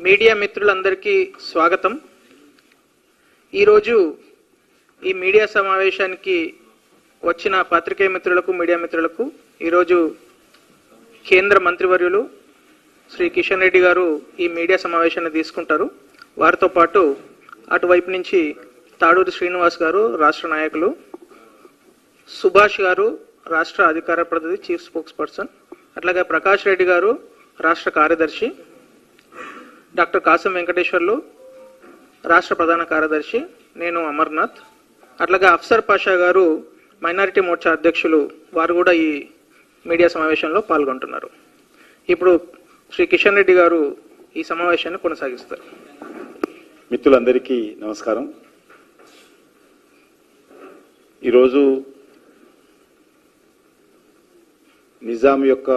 Media మిత్రులందరికీ స్వాగతం. ఈరోజు ఈ మీడియా సమావేశానికి వచ్చిన పాత్రికేయ మిత్రులకు మీడియా మిత్రులకు ఈరోజు కేంద్ర మంత్రివర్యులు శ్రీ కిషన్ రెడ్డి గారు ఈ మీడియా సమావేశాన్ని తీసుకుంటారు. వారితో పాటు అటువైపు నుంచి తాడూరి శ్రీనివాస్ గారు రాష్ట్ర నాయకులు సుభాష్ గారు రాష్ట్ర అధికార ప్రతినిధి చీఫ్ స్పోక్స్ పర్సన్ అట్లాగే ప్రకాష్ రెడ్డి గారు రాష్ట్ర కార్యదర్శి డాక్టర్ కాసం వెంకటేశ్వర్లు రాష్ట్ర ప్రధాన కార్యదర్శి నేను అమర్నాథ్. అట్లాగే అఫ్సర్ పాషా గారు మైనారిటీ మోర్చా అధ్యక్షులు వారు కూడా ఈ మీడియా సమావేశంలో పాల్గొంటున్నారు. ఇప్పుడు శ్రీ కిషన్ రెడ్డి గారు ఈ సమావేశాన్ని కొనసాగిస్తారు. మిత్రులందరికీ నమస్కారం. ఈరోజు నిజాం యొక్క